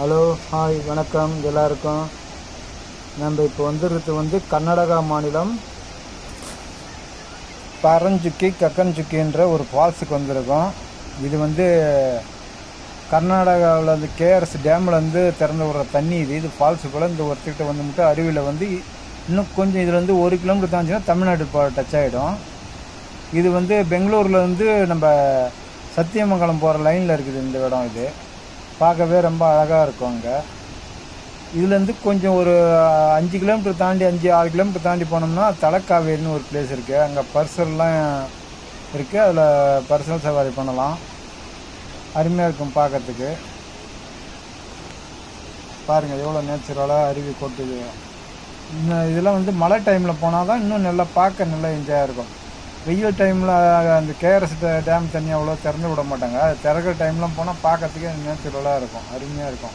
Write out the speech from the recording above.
Hello hi வணக்கம் எல்லாருக்கும். நம்ம இப்போ வந்துடுறது வந்து கர்நாடகா மாநிலம் பரஞ்சுக்கி கக்கன்சுக்கின்ற ஒரு ஃபால்ஸுக்கு வந்திருக்கோம். இது வந்து கர்நாடகாவில் வந்து கேஆர்எஸ் டேம்லேருந்து திறந்து விடுற தண்ணி இது. இது ஃபால்ஸுக்குள்ளே இந்த ஒருத்திட்ட வந்து மட்டும் அருவியில் வந்து இன்னும் கொஞ்சம் இதில் வந்து ஒரு கிலோமீட்டர் தாண்டிச்சுன்னா தமிழ்நாடு டச் ஆகிடும் இது வந்து பெங்களூரில் வந்து நம்ம சத்தியமங்கலம் போகிற லைனில் இருக்குது இந்த இடம் இது. பார்க்கவே ரொம்ப அழகாக இருக்கும் அங்கே. இதுலேருந்து கொஞ்சம் ஒரு அஞ்சு கிலோமீட்டர் தாண்டி அஞ்சு ஆறு கிலோமீட்டர் தாண்டி போனோம்னா தலக்காவேரின்னு ஒரு பிளேஸ் இருக்குது அங்கே பர்சல்லாம் இருக்குது அதில் பர்சனல் சவாரி பண்ணலாம். அருமையாக இருக்கும் பார்க்கறதுக்கு. பாருங்கள் எவ்வளோ நேச்சுரலாக அருவி கொட்டுது. இன்னும் இதெல்லாம் வந்து மழை டைமில் போனால் தான் இன்னும் நல்லா பார்க்க நல்லா என்ஜாயாக இருக்கும். வெயில் டைமில் அந்த கேஆர்எஸ் டேம் தண்ணி அவ்வளோ திறந்து விட மாட்டாங்க. அது திறக்கிற டைம்லாம் போனால் பார்க்கறதுக்கே நேச்சுரலாக இருக்கும். அருமையாக இருக்கும்.